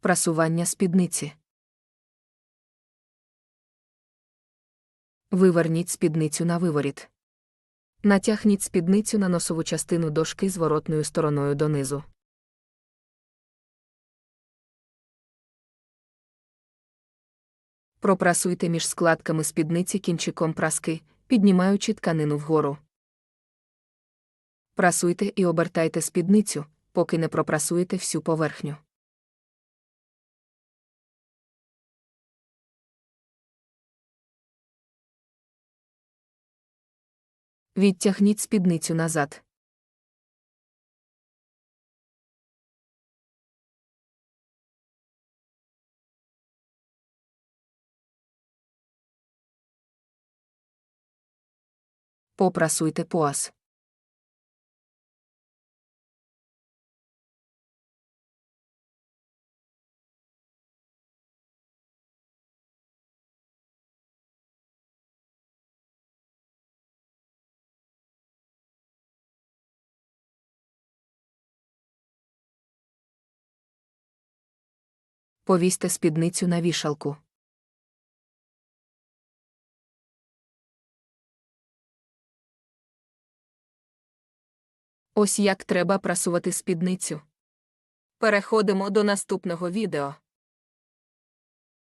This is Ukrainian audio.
Прасування спідниці. Виверніть спідницю на виворіт. Натягніть спідницю на носову частину дошки зворотною стороною донизу. Пропрасуйте між складками спідниці кінчиком праски, піднімаючи тканину вгору. Прасуйте і обертайте спідницю, поки не пропрасуєте всю поверхню. Відтягніть спідницю назад. Попрасуйте пояс. Повісьте спідницю на вішалку. Ось як треба прасувати спідницю. Переходимо до наступного відео.